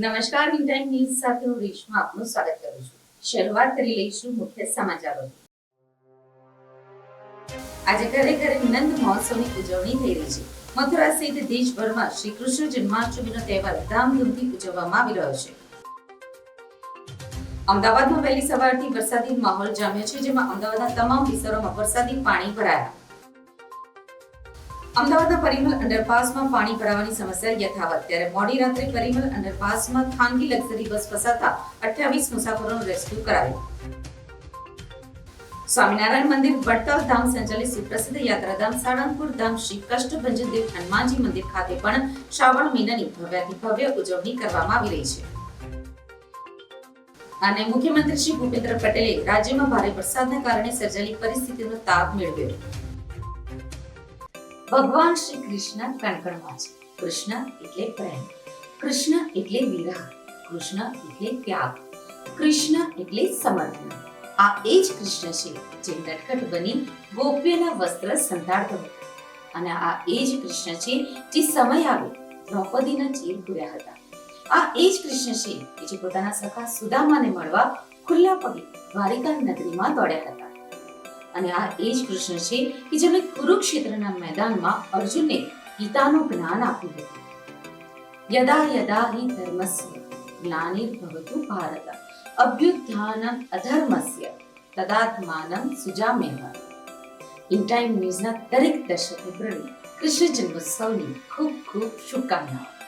નમસ્કાર time news સાથે હું રેશમા આપનું સ્વાગત કરું છું. શરૂઆત કરી લઈશું મુખ્ય સમાચારો આજે ઘરે ઘરે નંદ મહોત્સવની ઉજવણી થઈ રહી છે. મથુરા સહિત દેશભરમાં શ્રી કૃષ્ણ જન્માષ્ટમીનો તહેવાર ધામધૂમથી ઉજવવામાં આવી રહ્યો છે. અમદાવાદમાં વહેલી સવારથી વરસાદી માહોલ જામ્યો છે, જેમાં અમદાવાદના તમામ વિસ્તારોમાં વરસાદી પાણી ભરાયા. અમદાવાદના પરિમલ અંડરપાસમાં પાણી ભરાવાની સમસ્યા યથાવત. ત્યારે મોડી રાત્રે પરિમલ અંડરપાસમાં ખાનગી લક્ઝરી બસ ફસાતા અઠ્યાવીસ મુસાફરોનું રેસ્ક્યુ કરાયું. સ્વામિનારાયણ મંદિર વડતાલ ધામ સંચાલિત સુપ્રસિદ્ધ યાત્રાધામ સાળંગપુર ધામ શ્રી કષ્ટભંજન દેવ હનુમાનજી મંદિર ખાતે પણ શ્રાવણ મહિનાની ભવ્યાથી ભવ્ય ઉજવણી કરવામાં આવી રહી છે. અને મુખ્યમંત્રી શ્રી ભૂપેન્દ્ર પટેલે રાજ્યમાં ભારે વરસાદના કારણે સર્જાયેલી પરિસ્થિતિનો તાપ મેળવ્યો. ભગવાન શ્રી કૃષ્ણ કણકણમાં છે. કૃષ્ણ એટલે પ્રેમ. કૃષ્ણ એટલે વિરહ. કૃષ્ણ એટલે ત્યાગ. કૃષ્ણ એટલે સમર્પણ. આ એ જ કૃષ્ણ છે જે નટખટ બની ગોપ્યના વસ્ત્ર સંતાડતો હતો. અને આ એ જ કૃષ્ણ છે જે સમય આવ્યો દ્રૌપદીના ચીર પૂર્યા હતા. આ એ જ કૃષ્ણ છે કે જે પોતાના સખા સુદામાને મળવા ખુલ્લા પગે દ્વારિકા નગરીમાં દોડ્યા હતા. અને આ એ જ કૃષ્ણ છે કે જેમણે કુરુક્ષેત્રના મેદાનમાં અર્જુનને ગીતાનું જ્ઞાન આપ્યું હતું. યદા યદા હિ ધર્મસ્ય ગ્લાનિર્ભવતુ ભારત અભ્યુત્થાન અધર્મસ્ય તદાત્માનં સુજામેહ ઇન ટાઈમ ન્યૂઝના દરેક દર્શક મિત્રોને કૃષ્ણ જન્મોત્સવની ખૂબ ખૂબ શુભકામનાઓ.